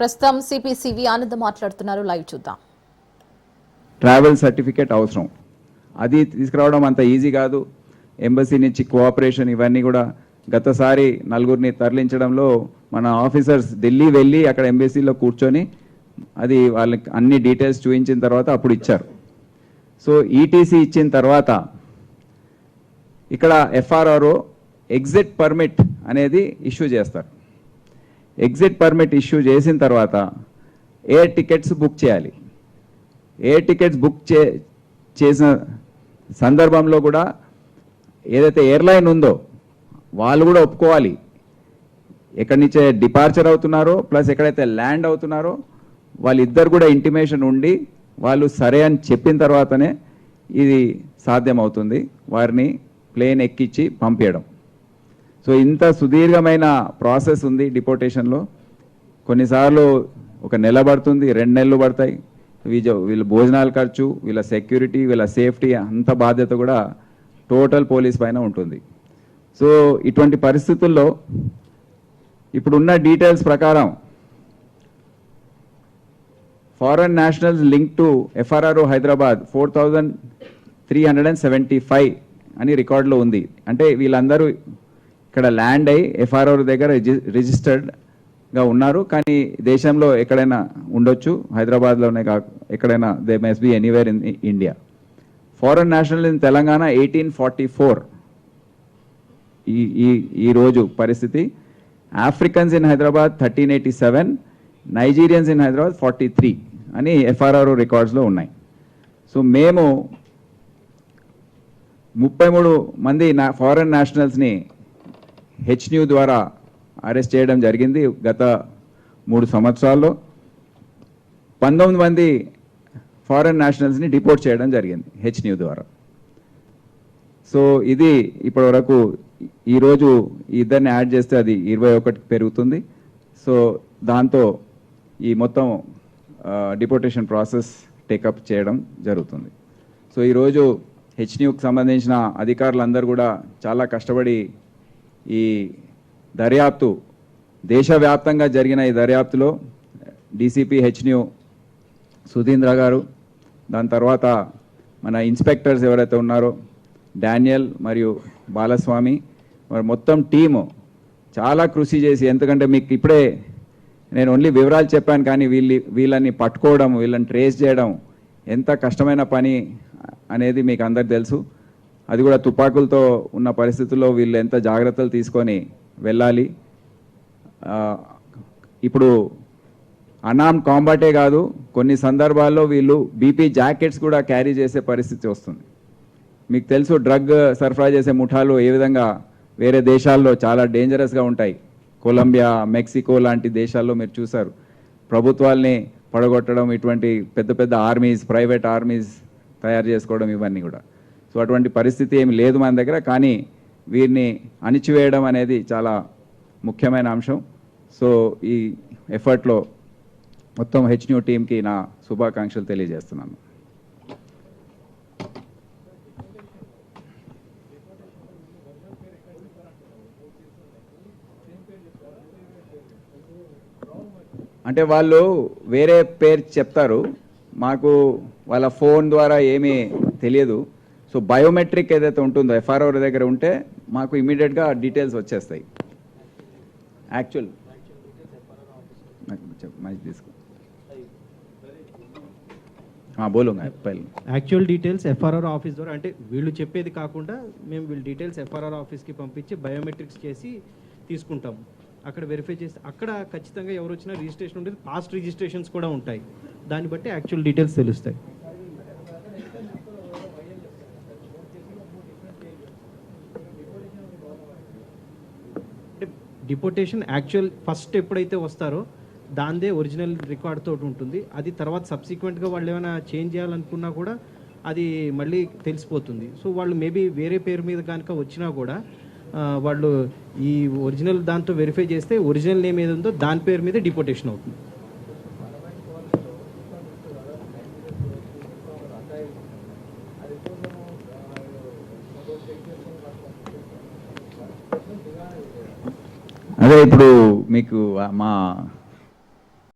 ప్రస్తుతం సిపిసివి ఆనంద్ మాట్లాడుతున్నారు. లైవ్ చూద్దాం. ట్రావెల్ సర్టిఫికేట్ అవసరం. అది తీసుకురావడం అంత ఈజీ కాదు. ఎంబసీ నుంచి కోఆపరేషన్ ఇవన్నీ కూడా గతసారి నలుగురిని తరలించడంలో మన ఆఫీసర్స్ ఢిల్లీ వెళ్ళి అక్కడ ఎంబసీలో కూర్చొని అది వాళ్ళకి అన్ని డీటెయిల్స్ చూపించిన తర్వాత అప్పుడు ఇచ్చారు. సో ఈటీసీ ఇచ్చిన తర్వాత ఇక్కడ ఎఫ్ఆర్ఆర్ఓ ఎగ్జిట్ పర్మిట్ అనేది ఇష్యూ చేస్తారు. ఎగ్జిట్ పర్మిట్ ఇష్యూ చేసిన తర్వాత ఎయిర్ టికెట్స్ బుక్ చేయాలి. ఎయిర్ టికెట్స్ బుక్ చే చేసిన సందర్భంలో కూడా ఏదైతే ఎయిర్లైన్ ఉందో వాళ్ళు కూడా ఒప్పుకోవాలి. ఎక్కడి నుంచే డిపార్చర్ అవుతున్నారో ప్లస్ ఎక్కడైతే ల్యాండ్ అవుతున్నారో వాళ్ళిద్దరు కూడా ఇంటిమేషన్ ఉండి వాళ్ళు సరే అని చెప్పిన తర్వాతనే ఇది సాధ్యమవుతుంది. వారిని ప్లేన్ ఎక్కించి పంపించడం సో ఇంత సుదీర్ఘమైన ప్రాసెస్ ఉంది డిపోటేషన్లో కొన్నిసార్లు ఒక నెల పడుతుంది రెండు నెలలు పడతాయి. వీళ్ళ వీళ్ళ భోజనాల ఖర్చు వీళ్ళ సెక్యూరిటీ వీళ్ళ సేఫ్టీ అంత బాధ్యత కూడా టోటల్ పోలీస్ పైన ఉంటుంది. సో ఇటువంటి పరిస్థితుల్లో ఇప్పుడున్న డీటెయిల్స్ ప్రకారం foreign nationals link to FRRO Hyderabad four thousand three hundred and seventy five అని రికార్డులో ఉంది. అంటే వీళ్ళందరూ ఇక్కడ ల్యాండ్ అయి ఎఫ్ఆర్ఆర్ దగ్గర రిజిస్టర్డ్గా ఉన్నారు. కానీ దేశంలో ఎక్కడైనా ఉండొచ్చు. హైదరాబాద్లోనే కాక ఎక్కడైనా they must be anywhere in India. Foreign national in Telangana eighteen forty four ఈ ఈ ఈరోజు పరిస్థితి. Africans in Hyderabad thirteen eighty seven Nigerians in Hyderabad forty three అని ఎఫ్ఆర్ఆర్ రికార్డ్స్లో ఉన్నాయి. సో మేము ముప్పై మూడు మంది నా ఫారెన్ నేషనల్స్ని హెచ్న్యూ ద్వారా అరెస్ట్ చేయడం జరిగింది గత మూడు సంవత్సరాల్లో. పంతొమ్మిది మంది ఫారెన్ నేషనల్స్ని డిపోర్ట్ చేయడం జరిగింది హెచ్న్యూ ద్వారా. సో ఇది ఇప్పటి వరకు ఈరోజు ఇద్దరిని యాడ్ చేస్తే అది ఇరవై ఒకటి పెరుగుతుంది. సో దాంతో ఈ మొత్తం డిపోర్టేషన్ ప్రాసెస్ టేకప్ చేయడం జరుగుతుంది. సో ఈరోజు హెచ్న్యూకి సంబంధించిన అధికారులందరూ కూడా చాలా కష్టపడి ఈ దర్యాప్తు దేశవ్యాప్తంగా జరిగిన ఈ దర్యాప్తులో డీసీపీ హెచ్న్యూ సుధీంద్ర గారు దాని తర్వాత మన ఇన్స్పెక్టర్స్ ఎవరైతే ఉన్నారో డానియల్ మరియు బాలస్వామి మరి మొత్తం టీము చాలా కృషి చేసి ఎందుకంటే మీకు ఇప్పుడే నేను ఓన్లీ వివరాలు చెప్పాను కానీ వీళ్ళు వీళ్ళని పట్టుకోవడం వీళ్ళని ట్రేస్ చేయడం ఎంత కష్టమైన పని అనేది మీకు అందరికి తెలుసు. అది కూడా తుపాకులతో ఉన్న పరిస్థితుల్లో వీళ్ళు ఎంత జాగ్రత్తలు తీసుకొని వెళ్ళాలి. ఇప్పుడు అనామ్ కాంబాటే కాదు కొన్ని సందర్భాల్లో వీళ్ళు బీపీ జాకెట్స్ కూడా క్యారీ చేసే పరిస్థితి వస్తుంది. మీకు తెలుసు డ్రగ్ సరఫరా చేసే ముఠాలు ఏ విధంగా వేరే దేశాల్లో చాలా డేంజరస్గా ఉంటాయి. కొలంబియా మెక్సికో లాంటి దేశాల్లో మీరు చూసారు ప్రభుత్వాల్ని పడగొట్టడం ఇటువంటి పెద్ద పెద్ద ఆర్మీస్ ప్రైవేట్ ఆర్మీస్ తయారు చేసుకోవడం ఇవన్నీ కూడా. సో అటువంటి పరిస్థితి ఏమి లేదు మన దగ్గర కానీ వీరిని అణిచివేయడం అనేది చాలా ముఖ్యమైన అంశం. సో ఈ ఎఫర్ట్లో మొత్తం హెచ్న్యూ టీంకి నా శుభాకాంక్షలు తెలియజేస్తున్నాను. అంటే వాళ్ళు వేరే పేరు చెప్తారు. మాకు వాళ్ళ ఫోన్ ద్వారా ఏమీ తెలియదు. సో బయోమెట్రిక్ ఏదైతే ఉంటుందో ఎఫ్ఆర్ఓ దగ్గర ఉంటే మాకు ఇమీడియట్గా డీటెయిల్స్ వచ్చేస్తాయి. యాక్చువల్ మైక్ తీసుకో. బోలు యాక్చువల్ డీటెయిల్స్ ఎఫ్ఆర్ఆర్ ఆఫీస్ ద్వారా అంటే వీళ్ళు చెప్పేది కాకుండా మేము వీళ్ళ డీటెయిల్స్ ఎఫ్ఆర్ఆర్ ఆఫీస్కి పంపించి బయోమెట్రిక్స్ చేసి తీసుకుంటాం. అక్కడ వెరిఫై చేసి అక్కడ ఖచ్చితంగా ఎవరు వచ్చినా రిజిస్ట్రేషన్ ఉంటుంది పాస్ట్ రిజిస్ట్రేషన్స్ కూడా ఉంటాయి. దాన్ని బట్టి యాక్చువల్ డీటెయిల్స్ తెలుస్తాయి. డిపోటేషన్ యాక్చువల్ ఫస్ట్ ఎప్పుడైతే వస్తారో దాందే ఒరిజినల్ రికార్డ్ తోటి ఉంటుంది. అది తర్వాత సబ్సిక్వెంట్గా వాళ్ళు ఏమైనా చేంజ్ చేయాలనుకున్నా కూడా అది మళ్ళీ తెలిసిపోతుంది. సో వాళ్ళు మేబీ వేరే పేరు మీద కనుక వచ్చినా కూడా వాళ్ళు ఈ ఒరిజినల్ దాంతో వెరిఫై చేస్తే ఒరిజినల్ నేమ్ ఏది ఉందో దాని పేరు మీద డిపోటేషన్ అవుతుంది. అదే ఇప్పుడు మీకు మా